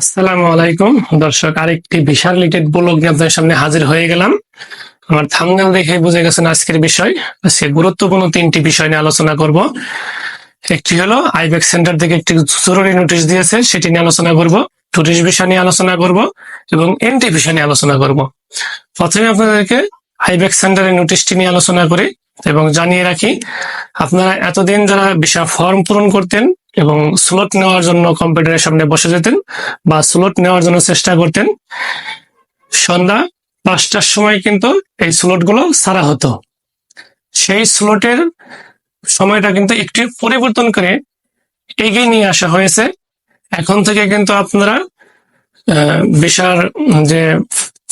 আসসালামু আলাইকুম। দর্শক, আরেকটি বিশাল লিটেড ব্লগ আপনাদের সামনে হাজির হয়ে গেলাম। আমার থামনেল দেখে বুঝে গেছেন আজকের বিষয়। আজকে গুরুত্বপূর্ণ তিনটি বিষয় নিয়ে আলোচনা করব। একটি হলো আইবেক সেন্টার থেকে একটি জরুরি নোটিশ দিয়েছে, সেটি নিয়ে আলোচনা করব। টুরিস্ট বিষয় নিয়ে আলোচনা করব এবং এনটি বিষয় নিয়ে আলোচনা করব। প্রথমে আপনাদেরকে আইবেক সেন্টারের নোটিশটি নিয়ে আলোচনা করি এবং জানিয়ে রাখি, আপনারা এতদিন যারা ভিসা ফর্ম পূরণ করতেন এবং স্লট নেওয়ার জন্য কম্পিউটারের সামনে বসে যেতেন বা স্লট নেওয়ার জন্য চেষ্টা করতেন। সন্ধ্যা পাঁচটার সময় কিন্তু এই স্লটগুলো সারা হতো। সেই স্লটের সময়টা কিন্তু একটু পরিবর্তন করে এগিয়ে নিয়ে আসা হয়েছে। এখন থেকে কিন্তু আপনারা ভিসার যে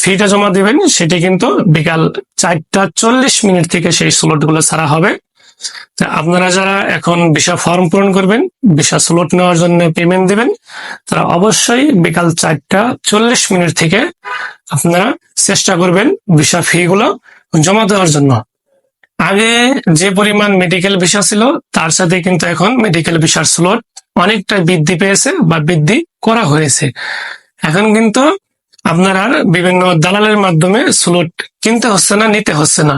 ফিটা জমা দিবেন, সেটি কিন্তু বিকাল চারটা চল্লিশ মিনিট থেকে সেই স্লটগুলো ছাড়া হবে। আপনারা যারা এখন ভিসা ফর্ম পূরণ করবেন, ভিসা স্লট নেওয়ার জন্য পেমেন্ট দিবেন, তারা অবশ্যই বিকাল চারটা চল্লিশ মিনিট থেকে আপনারা চেষ্টা করবেন ভিসা ফি গুলো জমা দেওয়ার জন্য। আগে যে পরিমাণ মেডিকেল ভিসা ছিল, তার সাথে কিন্তু এখন মেডিকেল ভিসার স্লট অনেকটা বৃদ্ধি পেয়েছে বা বৃদ্ধি করা হয়েছে। এখন কিন্তু আপনার আর বিভিন্ন দালালের মাধ্যমে স্লট কিনতে হচ্ছে না, নিতে হচ্ছে না।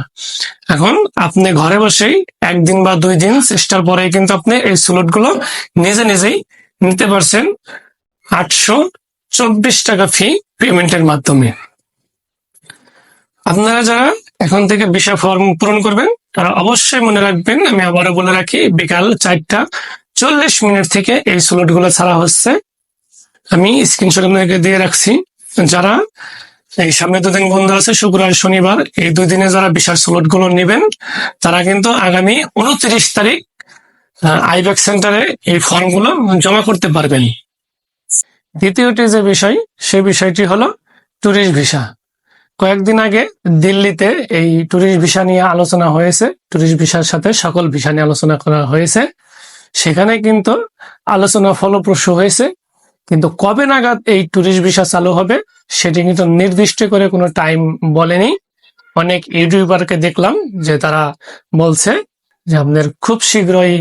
এখন আপনি ঘরে বসেই একদিন বা দুই দিন, চেষ্টার পরে কিন্তু আপনি এই স্লটগুলো নিজে নিজেই নিতে পারছেন আটশো চব্বিশ টাকা ফি পেমেন্টের মাধ্যমে। আপনারা যারা এখন থেকে ভিসা ফর্ম পূরণ করবেন, তারা অবশ্যই মনে রাখবেন, আমি আবারও বলে রাখি, বিকাল চারটা চল্লিশ মিনিট থেকে এই স্লটগুলো ছাড়া হচ্ছে। আমি স্ক্রিনশট আপনাকে দিয়ে রাখছি। যারা এই সামনে দুদিন বন্ধ আছে শুক্রবার শনিবার, এই দুই দিনে যারা বিশাল স্লটগুলো নেবেন, তারা কিন্তু আগামী উনত্রিশ তারিখ আইব্যাক সেন্টারে এই ফর্মগুলো জমা করতে পারবেন। দ্বিতীয়টি যে বিষয় সে বিষয়টি হলো ট্যুরিস্ট ভিসা কয়েকদিন আগে দিল্লিতে এই ট্যুরিস্ট ভিসা নিয়ে আলোচনা হয়েছে ট্যুরিস্ট ভিসার সাথে সকল ভিসা নিয়ে আলোচনা করা হয়েছে। সেখানে কিন্তু আলোচনা ফলপ্রসূ হয়েছে। কিন্তু কবে নাগাদ এই ট্যুরিস্ট ভিসা চালু হবে, সেটি কিন্তু নির্দিষ্ট করে কোনো টাইম বলেনি। অনেক ইউটিউবারকে দেখলাম যে তারা বলছে যে আপনার খুব শীঘ্রই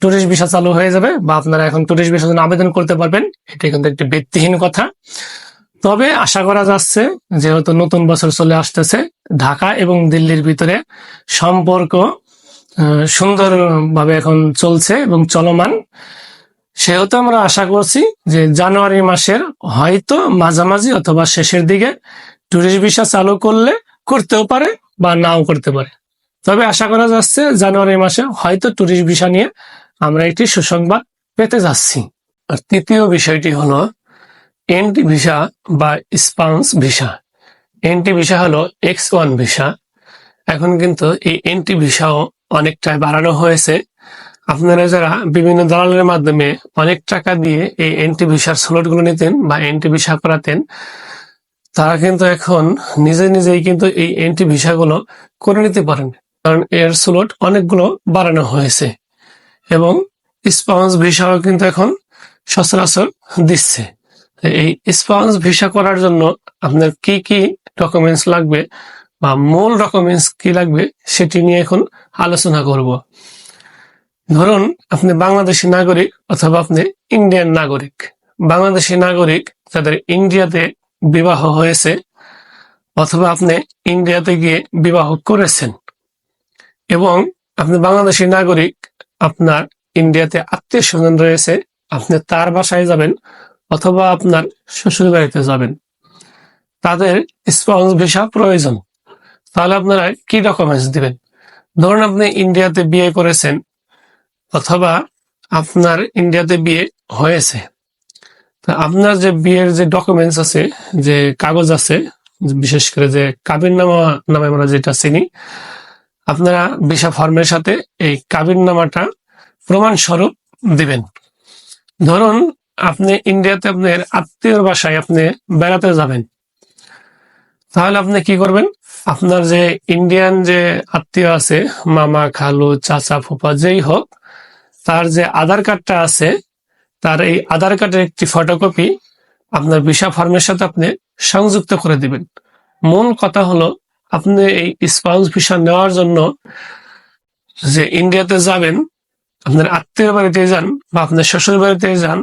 ট্যুরিস্ট ভিসা চালু হয়ে যাবে বা আপনারা এখন ট্যুরিস্ট ভিসার জন্য আবেদন করতে পারবেন। এটা কিন্তু একটি ভিত্তিহীন কথা। তবে আশা করা যাচ্ছে, যেহেতু নতুন বছর চলে আসতেছে, ঢাকা এবং দিল্লির ভিতরে সম্পর্ক সুন্দরভাবে এখন চলছে এবং চলমান। সেহেতু আমরা আশা করছি যে জানুয়ারি মাসের হয়তো মাঝামাঝি অথবা শেষের দিকে ট্যুরিস্ট ভিসা চালু করলে করতেও পারে বা নাও করতে পারে। তবে আশা করা যাচ্ছে জানুয়ারি মাসে হয়তো ট্যুরিস্ট ভিসা নিয়ে আমরা একটি সুসংবাদ পেতে যাচ্ছি। আর তৃতীয় বিষয়টি হলো এনটি ভিসা বা স্পাউন্স ভিসা এনটি ভিসা হলো এক্স ওয়ান ভিসা এখন কিন্তু এই এনটি ভিসাও অনেকটাই বাড়ানো হয়েছে। আপনারা যারা বিভিন্ন দালালের মাধ্যমে অনেক টাকা দিয়ে এই এনটি ভিসার স্লটগুলো নিতেন বা এনটি ভিসা করাতেন, তারা কিন্তু এখন নিজে নিজেই কিন্তু এই এনটি ভিসা গুলো করে নিতে পারেন। কারণ এর স্লট অনেকগুলো বাড়ানো হয়েছে এবং স্পাউন্স ভিসাও কিন্তু এখন সচরাচর দিচ্ছে। এই স্পাউন্স ভিসা করার জন্য আপনার কি কি ডকুমেন্টস লাগবে বা মূল ডকুমেন্টস কি লাগবে সেটি নিয়ে এখন আলোচনা করব। ধরুন, আপনি বাংলাদেশি নাগরিক অথবা আপনি ইন্ডিয়ান নাগরিক। বাংলাদেশি নাগরিক যাদের ইন্ডিয়াতে বিবাহ হয়েছে অথবা আপনি ইন্ডিয়াতে গিয়ে বিবাহ করেছেন। এবং আপনি বাংলাদেশি নাগরিক, আপনার ইন্ডিয়াতে আত্মীয় স্বজন রয়েছে, আপনি তার বাসায় যাবেন অথবা আপনার শ্বশুর বাড়িতে যাবেন। তাদের স্পাউস ভিসা প্রয়োজন। তাহলে আপনারা কি ডকুমেন্টস দিবেন? ধরুন আপনি ইন্ডিয়াতে বিয়ে করেছেন অথবা আপনার ইন্ডিয়াতে বিয়ে হয়েছে। তা আপনার যে বিয়ের যে ডকুমেন্টস আছে, যে কাগজ আছে, বিশেষ করে যে কাবির নামা নামে আমরা যেটা চিনি, আপনারা ভিসা ফর্মের সাথে এই কাবির নামাটা প্রমাণ স্বরূপ দিবেন। ধরুন, আপনি ইন্ডিয়াতে আপনার আত্মীয়র বাসায় আপনি বেড়াতে যাবেন। তাহলে আপনি কি করবেন? আপনার যে ইন্ডিয়ান যে আত্মীয় আছে, মামা, খালু, চাচা ফুপা যেই হোক তার যে আধার কার্ডটা আছে, তার এই আধার কার্ডের একটি ফটোকপি আপনার ভিসা ফর্মের সাথে আপনি সংযুক্ত করে দিবেন। মূল কথা হলো, আপনি এই স্পাউস ভিসা নেওয়ার জন্য যে ইন্ডিয়াতে যাবেন, আপনার আত্মীয় বাড়িতে যান বা আপনার শ্বশুর বাড়িতে যান,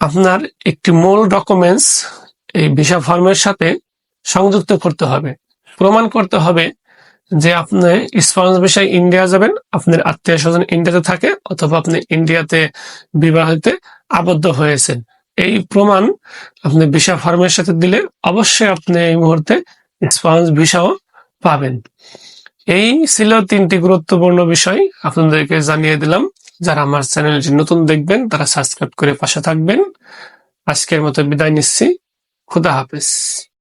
আপনার একটি মূল ডকুমেন্টস এই ভিসা ফর্মের সাথে সংযুক্ত করতে হবে। প্রমাণ করতে হবে যে আপনি স্পন্স বিষয়ে ইন্ডিয়া যাবেন, আপনার আত্মীয় স্বজন ইন্ডিয়াতে থাকে অথবা আপনি ইন্ডিয়াতে বিবাহিতে আবদ্ধ হয়েছেন। এই প্রমাণ আপনি ভিসা ফর্মের সাথে দিলে অবশ্যই আপনি এই মুহূর্তে স্পন্স ভিসাও পাবেন। এই ছিল তিনটি গুরুত্বপূর্ণ বিষয় আপনাদেরকে জানিয়ে দিলাম। যারা আমার চ্যানেলটি নতুন দেখবেন, তারা সাবস্ক্রাইব করে পাশে থাকবেন। আজকের মতো বিদায় নিচ্ছি। খুদা হাফেজ।